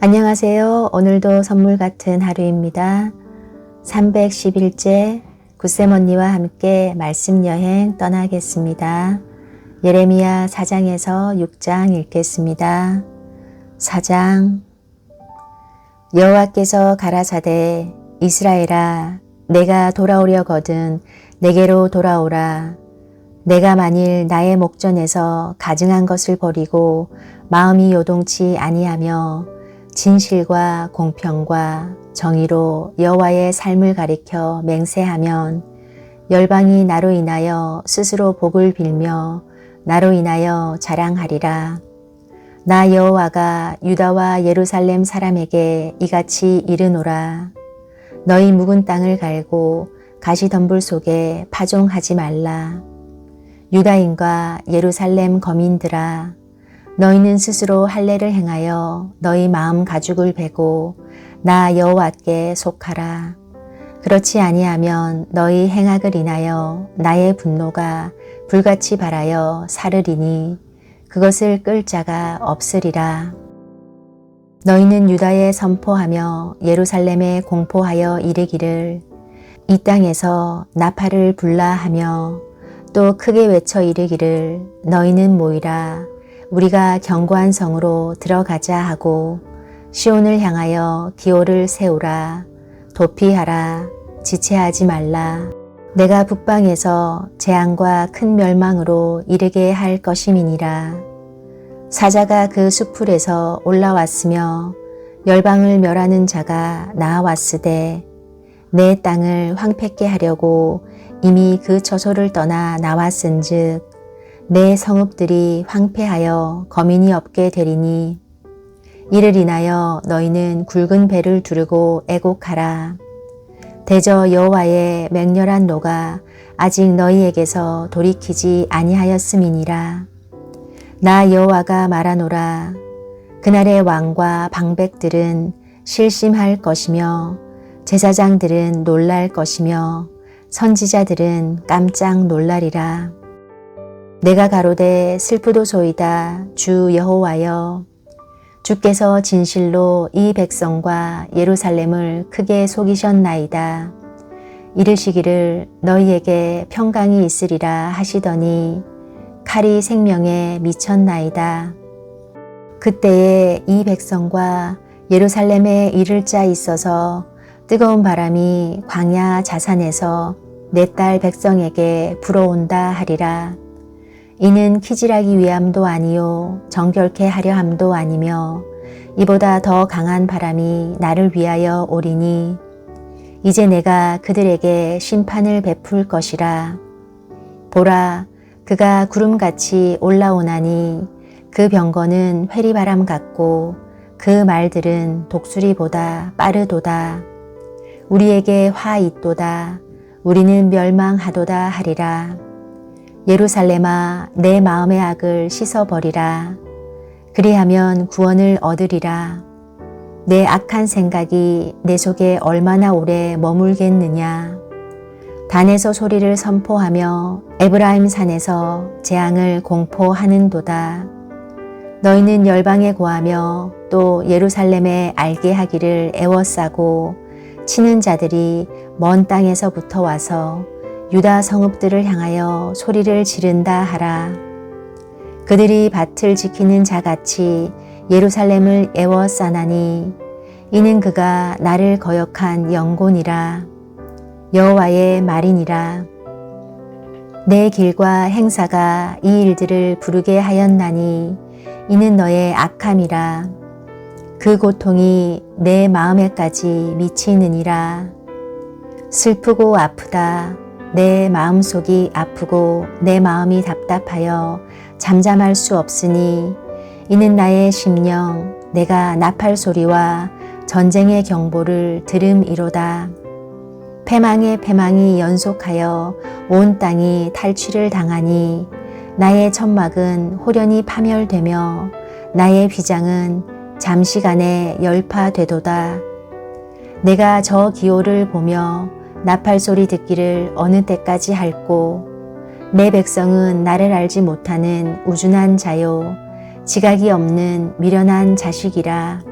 안녕하세요. 오늘도 선물 같은 하루입니다. 311째 구쌤 언니와 함께 말씀 여행 떠나겠습니다. 예레미야 4장에서 6장 읽겠습니다. 4장 여호와께서 가라사대 이스라엘아 내가 돌아오려거든 내게로 돌아오라 내가 만일 나의 목전에서 가증한 것을 버리고 마음이 요동치 아니하며 진실과 공평과 정의로 여호와의 삶을 가리켜 맹세하면 열방이 나로 인하여 스스로 복을 빌며 나로 인하여 자랑하리라. 나 여호와가 유다와 예루살렘 사람에게 이같이 이르노라. 너희 묵은 땅을 갈고 가시덤불 속에 파종하지 말라. 유다인과 예루살렘 거민들아 너희는 스스로 할례를 행하여 너희 마음 가죽을 베고 나 여호와께 속하라. 그렇지 아니하면 너희 행악을 인하여 나의 분노가 불같이 발하여 사르리니 그것을 끌 자가 없으리라. 너희는 유다에 선포하며 예루살렘에 공포하여 이르기를 이 땅에서 나팔을 불라 하며 또 크게 외쳐 이르기를 너희는 모이라 우리가 견고한 성으로 들어가자 하고 시온을 향하여 기호를 세우라 도피하라 지체하지 말라. 내가 북방에서 재앙과 큰 멸망으로 이르게 할 것임이니라. 사자가 그 수풀에서 올라왔으며 열방을 멸하는 자가 나와왔으되 내 땅을 황폐케 하려고 이미 그 처소를 떠나 나왔은즉 내 성읍들이 황폐하여 거민이 없게 되리니 이를 인하여 너희는 굵은 배를 두르고 애곡하라. 대저 여호와의 맹렬한 노가 아직 너희에게서 돌이키지 아니하였음이니라. 나 여호와가 말하노라. 그날의 왕과 방백들은 실심할 것이며 제사장들은 놀랄 것이며 선지자들은 깜짝 놀라리라. 내가 가로되 슬프도소이다 주 여호와여 주께서 진실로 이 백성과 예루살렘을 크게 속이셨나이다. 이르시기를 너희에게 평강이 있으리라 하시더니 칼이 생명에 미쳤나이다. 그때에 이 백성과 예루살렘에 이를 자 있어서 뜨거운 바람이 광야 자산에서 내 딸 백성에게 불어온다 하리라. 이는 키질하기 위함도 아니요 정결케 하려 함도 아니며 이보다 더 강한 바람이 나를 위하여 오리니 이제 내가 그들에게 심판을 베풀 것이라. 보라, 그가 구름같이 올라오나니 그 병거는 회리바람 같고 그 말들은 독수리보다 빠르도다. 우리에게 화 있도다. 우리는 멸망하도다 하리라. 예루살렘아 내 마음의 악을 씻어버리라. 그리하면 구원을 얻으리라. 내 악한 생각이 내 속에 얼마나 오래 머물겠느냐. 단에서 소리를 선포하며 에브라임 산에서 재앙을 공포하는도다. 너희는 열방에 고하며 또 예루살렘에 알게 하기를 애워싸고 치는 자들이 먼 땅에서부터 와서 유다 성읍들을 향하여 소리를 지른다 하라. 그들이 밭을 지키는 자같이 예루살렘을 애워싸나니 이는 그가 나를 거역한 영곤이라 여호와의 말이니라. 내 길과 행사가 이 일들을 부르게 하였나니 이는 너의 악함이라. 그 고통이 내 마음에까지 미치느니라. 슬프고 아프다. 내 마음속이 아프고 내 마음이 답답하여 잠잠할 수 없으니 이는 나의 심령 내가 나팔 소리와 전쟁의 경보를 들음이로다. 패망의 패망이 연속하여 온 땅이 탈취를 당하니 나의 천막은 호련히 파멸되며 나의 휘장은 잠시간에 열파되도다. 내가 저 기호를 보며 나팔 소리 듣기를 어느 때까지 할꼬. 내 백성은 나를 알지 못하는 우준한 자요. 지각이 없는 미련한 자식이라.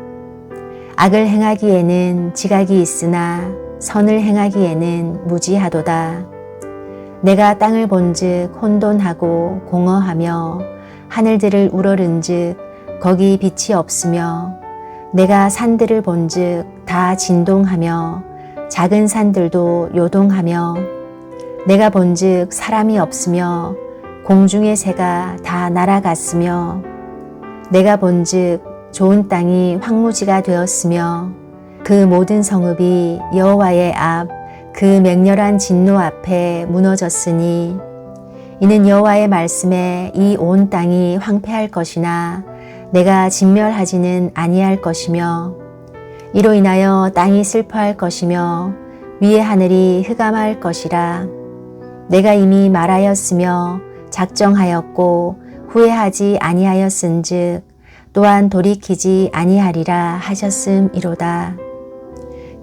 악을 행하기에는 지각이 있으나 선을 행하기에는 무지하도다. 내가 땅을 본즉 혼돈하고 공허하며 하늘들을 우러른즉 거기 빛이 없으며 내가 산들을 본즉 다 진동하며 작은 산들도 요동하며 내가 본즉 사람이 없으며 공중의 새가 다 날아갔으며 내가 본즉 좋은 땅이 황무지가 되었으며 그 모든 성읍이 여호와의 앞 그 맹렬한 진노 앞에 무너졌으니 이는 여호와의 말씀에 이 온 땅이 황폐할 것이나 내가 진멸하지는 아니할 것이며 이로 인하여 땅이 슬퍼할 것이며 위의 하늘이 흑암할 것이라 내가 이미 말하였으며 작정하였고 후회하지 아니하였은즉 또한 돌이키지 아니하리라 하셨음이로다.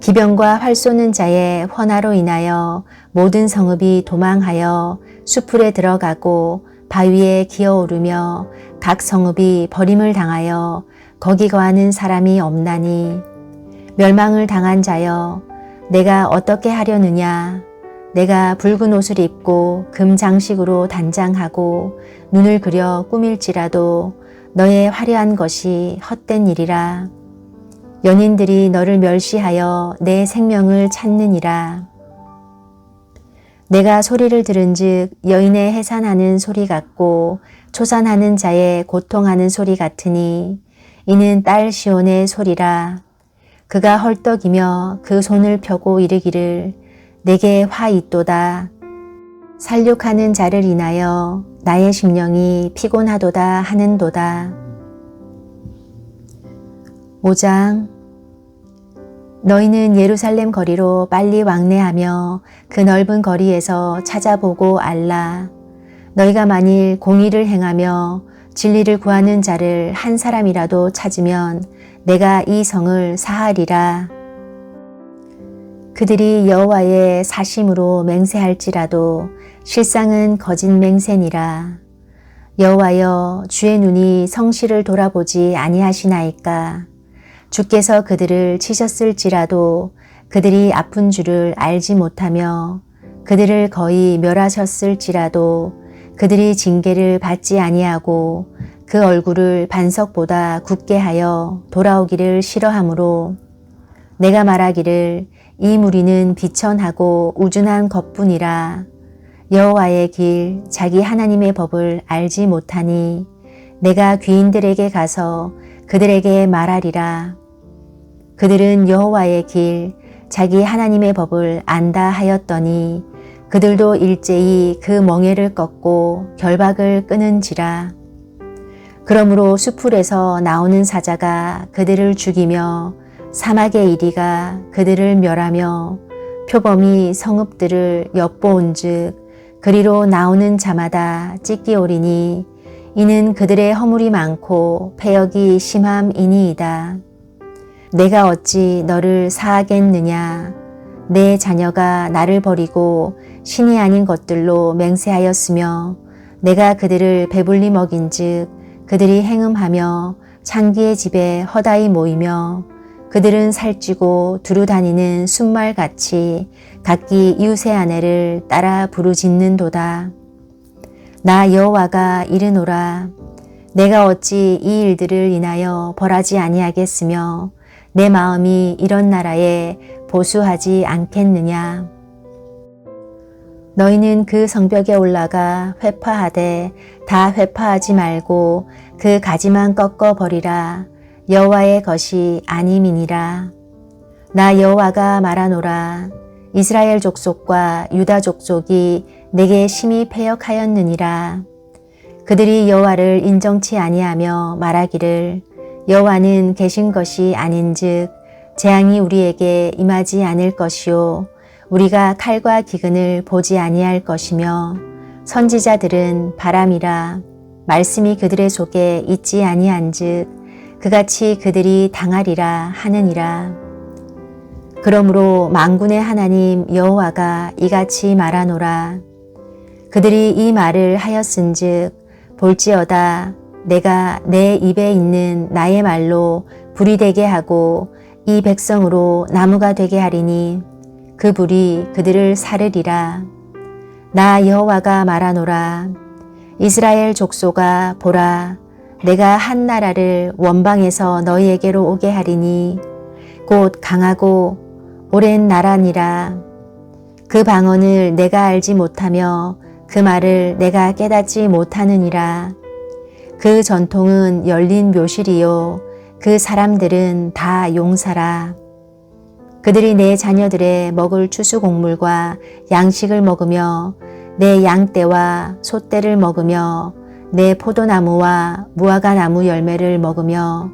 기병과 활 쏘는 자의 헌화로 인하여 모든 성읍이 도망하여 수풀에 들어가고 바위에 기어오르며 각 성읍이 버림을 당하여 거기 거하는 사람이 없나니 멸망을 당한 자여 내가 어떻게 하려느냐 내가 붉은 옷을 입고 금 장식으로 단장하고 눈을 그려 꾸밀지라도 너의 화려한 것이 헛된 일이라 연인들이 너를 멸시하여 내 생명을 찾느니라. 내가 소리를 들은즉 여인의 해산하는 소리 같고 초산하는 자의 고통하는 소리 같으니 이는 딸 시온의 소리라. 그가 헐떡이며 그 손을 펴고 이르기를 내게 화 있도다. 살육하는 자를 인하여 나의 심령이 피곤하도다 하는도다. 5장 너희는 예루살렘 거리로 빨리 왕래하며 그 넓은 거리에서 찾아보고 알라. 너희가 만일 공의를 행하며 진리를 구하는 자를 한 사람이라도 찾으면 내가 이 성을 사하리라. 그들이 여호와의 사심으로 맹세할지라도 실상은 거짓 맹세니라. 여호와여 주의 눈이 성실을 돌아보지 아니하시나이까. 주께서 그들을 치셨을지라도 그들이 아픈 줄을 알지 못하며 그들을 거의 멸하셨을지라도 그들이 징계를 받지 아니하고 그 얼굴을 반석보다 굳게 하여 돌아오기를 싫어하므로 내가 말하기를 이 무리는 비천하고 우준한 것뿐이라 여호와의 길 자기 하나님의 법을 알지 못하니 내가 귀인들에게 가서 그들에게 말하리라 그들은 여호와의 길, 자기 하나님의 법을 안다 하였더니 그들도 일제히 그 멍에를 꺾고 결박을 끊은지라. 그러므로 수풀에서 나오는 사자가 그들을 죽이며 사막의 이리가 그들을 멸하며 표범이 성읍들을 엿보온즉 그리로 나오는 자마다 찢기오리니 이는 그들의 허물이 많고 폐역이 심함이니이다. 내가 어찌 너를 사하겠느냐? 내 자녀가 나를 버리고 신이 아닌 것들로 맹세하였으며 내가 그들을 배불리 먹인즉 그들이 행음하며 창기의 집에 허다히 모이며 그들은 살찌고 두루 다니는 순말같이 각기 이웃의 아내를 따라 부르짖는도다. 나 여호와가 이르노라. 내가 어찌 이 일들을 인하여 벌하지 아니하겠으며 내 마음이 이런 나라에 보수하지 않겠느냐. 너희는 그 성벽에 올라가 회파하되 다 회파하지 말고 그 가지만 꺾어 버리라. 여호와의 것이 아님이니라. 나 여호와가 말하노라. 이스라엘 족속과 유다 족속이 내게 심히 패역하였느니라. 그들이 여호와를 인정치 아니하며 말하기를 여호와는 계신 것이 아닌즉 재앙이 우리에게 임하지 않을 것이요 우리가 칼과 기근을 보지 아니할 것이며 선지자들은 바람이라 말씀이 그들의 속에 있지 아니한즉 그같이 그들이 당하리라 하느니라. 그러므로 망군의 하나님 여호와가 이같이 말하노라. 그들이 이 말을 하였은즉 볼지어다 내가 내 입에 있는 나의 말로 불이 되게 하고 이 백성으로 나무가 되게 하리니 그 불이 그들을 사르리라. 나 여호와가 말하노라. 이스라엘 족소가 보라. 내가 한 나라를 원방에서 너희에게로 오게 하리니 곧 강하고 오랜 나라니라. 그 방언을 내가 알지 못하며 그 말을 내가 깨닫지 못하느니라. 그 전통은 열린 묘실이요. 그 사람들은 다 용사라. 그들이 내 자녀들의 먹을 추수 곡물과 양식을 먹으며 내 양떼와 소떼를 먹으며 내 포도나무와 무화과 나무 열매를 먹으며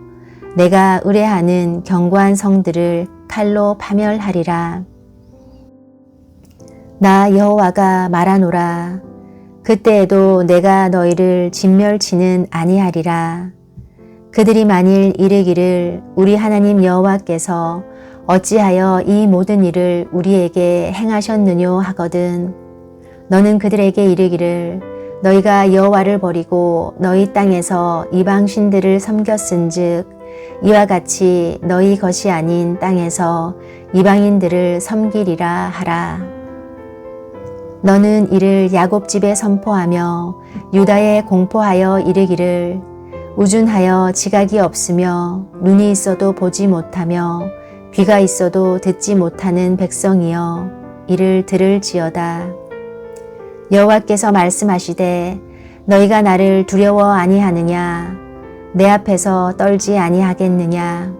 내가 의뢰하는 견고한 성들을 칼로 파멸하리라. 나 여호와가 말하노라. 그때에도 내가 너희를 진멸치는 아니하리라. 그들이 만일 이르기를 우리 하나님 여호와께서 어찌하여 이 모든 일을 우리에게 행하셨느뇨 하거든. 너는 그들에게 이르기를 너희가 여호와를 버리고 너희 땅에서 이방 신들을 섬겼은즉 이와 같이 너희 것이 아닌 땅에서 이방인들을 섬기리라 하라. 너는 이를 야곱 집에 선포하며 유다에 공포하여 이르기를 우준하여 지각이 없으며 눈이 있어도 보지 못하며 귀가 있어도 듣지 못하는 백성이여 이를 들을지어다. 여호와께서 말씀하시되 너희가 나를 두려워 아니하느냐 내 앞에서 떨지 아니하겠느냐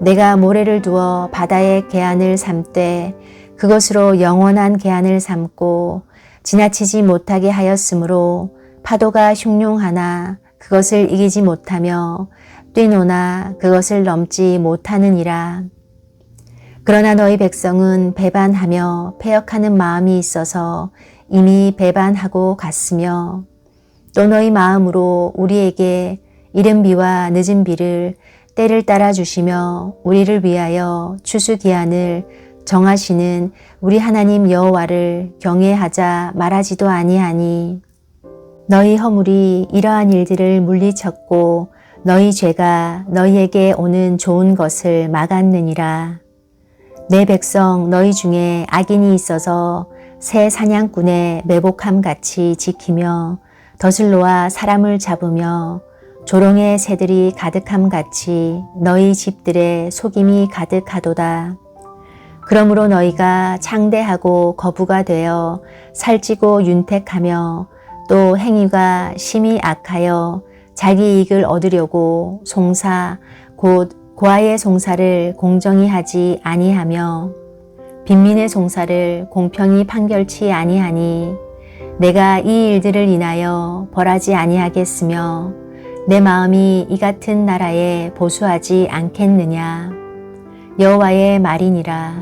내가 모래를 두어 바다의 계안을 삼되 그것으로 영원한 계안을 삼고 지나치지 못하게 하였으므로 파도가 흉룡하나 그것을 이기지 못하며 뛰노나 그것을 넘지 못하느니라. 그러나 너희 백성은 배반하며 패역하는 마음이 있어서 이미 배반하고 갔으며 또 너희 마음으로 우리에게 이른 비와 늦은 비를 때를 따라 주시며 우리를 위하여 추수 기한을 정하시는 우리 하나님 여호와를 경외하자 말하지도 아니하니 너희 허물이 이러한 일들을 물리쳤고 너희 죄가 너희에게 오는 좋은 것을 막았느니라. 내 백성 너희 중에 악인이 있어서 새 사냥꾼의 매복함 같이 지키며 더슬로와 사람을 잡으며 조롱의 새들이 가득함 같이 너희 집들의 속임이 가득하도다. 그러므로 너희가 창대하고 거부가 되어 살찌고 윤택하며 또 행위가 심히 악하여 자기 이익을 얻으려고 송사 곧 고아의 송사를 공정히 하지 아니하며 빈민의 송사를 공평히 판결치 아니하니 내가 이 일들을 인하여 벌하지 아니하겠으며 내 마음이 이 같은 나라에 보수하지 않겠느냐? 여호와의 말이니라.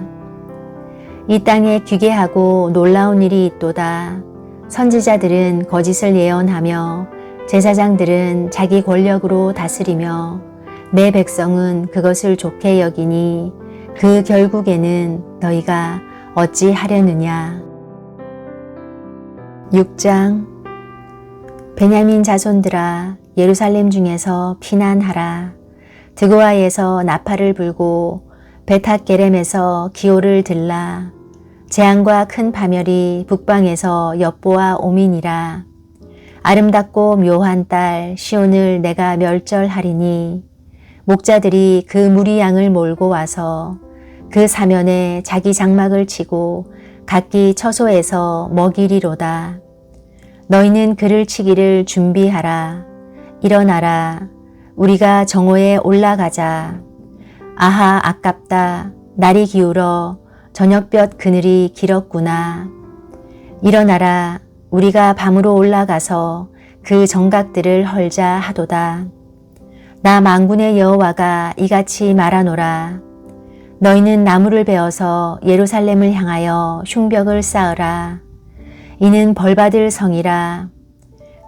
이 땅에 귀계하고 놀라운 일이 있도다. 선지자들은 거짓을 예언하며 제사장들은 자기 권력으로 다스리며 내 백성은 그것을 좋게 여기니 그 결국에는 너희가 어찌 하려느냐. 6장 베냐민 자손들아 예루살렘 중에서 피난하라. 드고아에서 나팔을 불고 베탁게렘에서 기호를 들라. 재앙과 큰 파멸이 북방에서 엿보아 오민이라. 아름답고 묘한 딸 시온을 내가 멸절하리니 목자들이 그 무리 양을 몰고 와서 그 사면에 자기 장막을 치고 각기 처소에서 먹이리로다. 너희는 그를 치기를 준비하라. 일어나라. 우리가 정오에 올라가자. 아하 아깝다. 날이 기울어 저녁볕 그늘이 길었구나. 일어나라. 우리가 밤으로 올라가서 그 정각들을 헐자 하도다. 나 망군의 여호와가 이같이 말하노라. 너희는 나무를 베어서 예루살렘을 향하여 흉벽을 쌓으라. 이는 벌받을 성이라.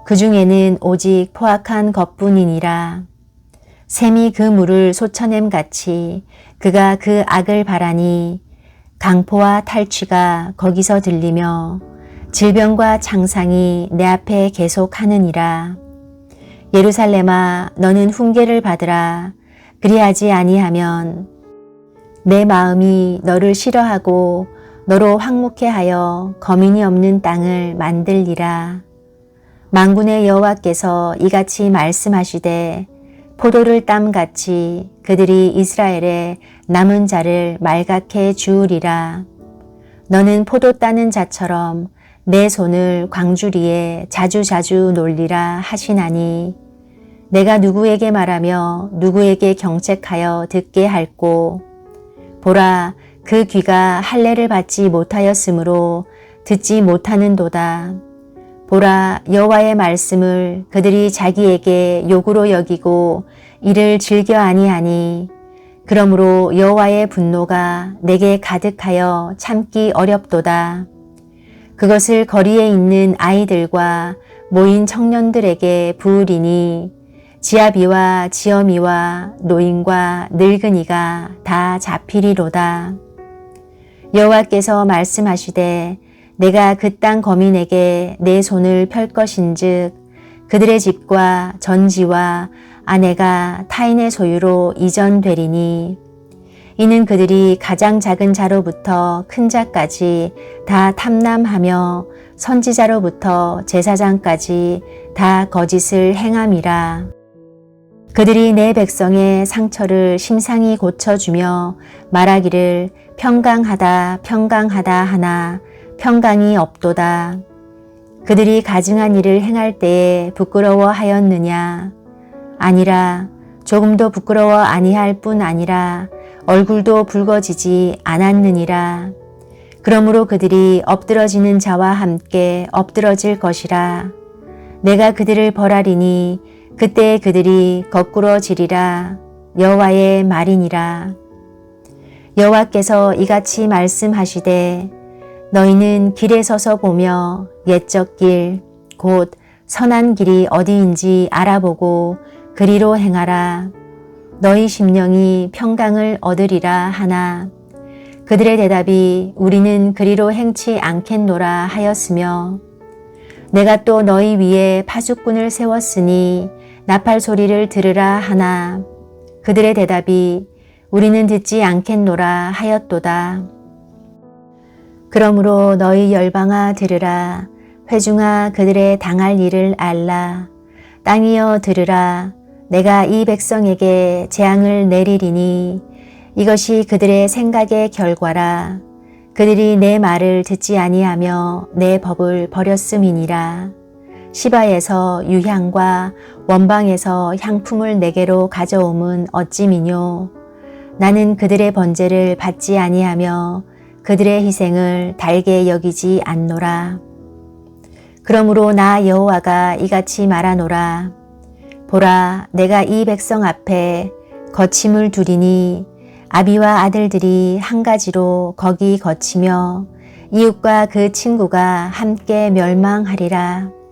그 중에는 오직 포악한 것뿐이니라. 샘이 그 물을 솟쳐냄 같이 그가 그 악을 바라니 강포와 탈취가 거기서 들리며 질병과 창상이 내 앞에 계속 하느니라. 예루살렘아 너는 훈계를 받으라. 그리하지 아니하면 내 마음이 너를 싫어하고 너로 황묵해하여 거민이 없는 땅을 만들리라. 망군의 여호와께서 이같이 말씀하시되 포도를 땀같이 그들이 이스라엘의 남은 자를 말갛게 주우리라. 너는 포도 따는 자처럼 내 손을 광주리에 자주자주 놀리라 하시나니 내가 누구에게 말하며 누구에게 경책하여 듣게 할꼬 보라 그 귀가 할례를 받지 못하였으므로 듣지 못하는도다. 보라 여호와의 말씀을 그들이 자기에게 욕으로 여기고 이를 즐겨 아니하니 그러므로 여호와의 분노가 내게 가득하여 참기 어렵도다. 그것을 거리에 있는 아이들과 모인 청년들에게 부으리니 지아비와 지엄이와 노인과 늙은이가 다 잡히리로다. 여호와께서 말씀하시되 내가 그 땅 거민에게 내 손을 펼 것인즉 그들의 집과 전지와 아내가 타인의 소유로 이전되리니 이는 그들이 가장 작은 자로부터 큰 자까지 다 탐남하며 선지자로부터 제사장까지 다 거짓을 행함이라. 그들이 내 백성의 상처를 심상히 고쳐주며 말하기를 평강하다 평강하다 하나 평강이 없도다. 그들이 가증한 일을 행할 때에 부끄러워하였느냐? 아니라 조금도 부끄러워 아니할 뿐 아니라 얼굴도 붉어지지 않았느니라. 그러므로 그들이 엎드러지는 자와 함께 엎드러질 것이라. 내가 그들을 벌하리니 그때 그들이 거꾸러지리라. 여호와의 말이니라. 여호와께서 이같이 말씀하시되 너희는 길에 서서 보며 옛적 길, 곧 선한 길이 어디인지 알아보고 그리로 행하라. 너희 심령이 평강을 얻으리라 하나. 그들의 대답이 우리는 그리로 행치 않겠노라 하였으며 내가 또 너희 위에 파수꾼을 세웠으니 나팔 소리를 들으라 하나. 그들의 대답이 우리는 듣지 않겠노라 하였도다. 그러므로 너희 열방아 들으라. 회중아 그들의 당할 일을 알라. 땅이여 들으라. 내가 이 백성에게 재앙을 내리리니 이것이 그들의 생각의 결과라. 그들이 내 말을 듣지 아니하며 내 법을 버렸음이니라. 시바에서 유향과 원방에서 향품을 내게로 가져옴은 어찌미뇨. 나는 그들의 번제를 받지 아니하며 그들의 희생을 달게 여기지 않노라. 그러므로 나 여호와가 이같이 말하노라. 보라, 내가 이 백성 앞에 거침을 두리니 아비와 아들들이 한 가지로 거기 거치며 이웃과 그 친구가 함께 멸망하리라.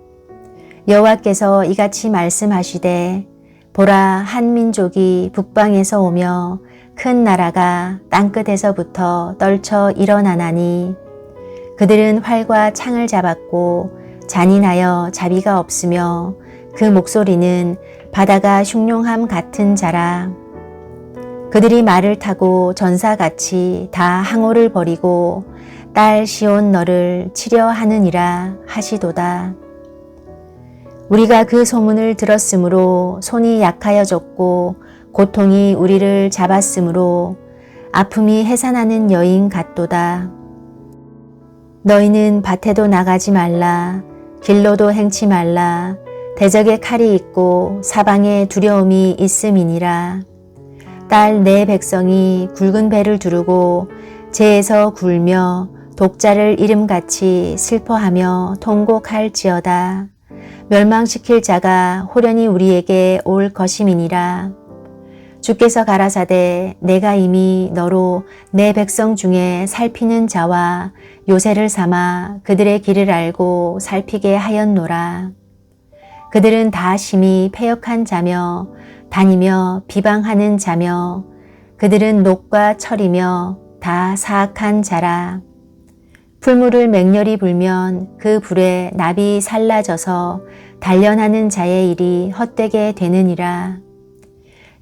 여호와께서 이같이 말씀하시되 보라 한 민족이 북방에서 오며 큰 나라가 땅끝에서부터 떨쳐 일어나나니 그들은 활과 창을 잡았고 잔인하여 자비가 없으며 그 목소리는 바다가 흉룡함 같은 자라. 그들이 말을 타고 전사같이 다 항오를 버리고 딸 시온 너를 치려 하느니라 하시도다. 우리가 그 소문을 들었으므로 손이 약하여졌고 고통이 우리를 잡았으므로 아픔이 해산하는 여인 같도다. 너희는 밭에도 나가지 말라. 길로도 행치 말라. 대적의 칼이 있고 사방에 두려움이 있음이니라. 딸 내 백성이 굵은 배를 두르고 재에서 굴며 독자를 이름같이 슬퍼하며 통곡할지어다. 멸망시킬 자가 호련히 우리에게 올 것임이니라. 주께서 가라사대 내가 이미 너로 내 백성 중에 살피는 자와 요새를 삼아 그들의 길을 알고 살피게 하였노라. 그들은 다 심히 패역한 자며 다니며 비방하는 자며 그들은 녹과 철이며 다 사악한 자라. 풀물을 맹렬히 불면 그 불에 납이 살라져서 단련하는 자의 일이 헛되게 되느니라.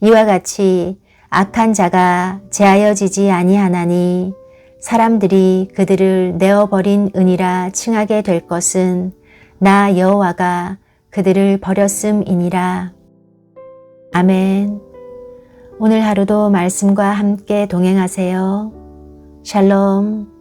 이와 같이 악한 자가 제하여지지 아니하나니 사람들이 그들을 내어버린 은이라 칭하게 될 것은 나 여호와가 그들을 버렸음이니라. 아멘. 오늘 하루도 말씀과 함께 동행하세요. 샬롬.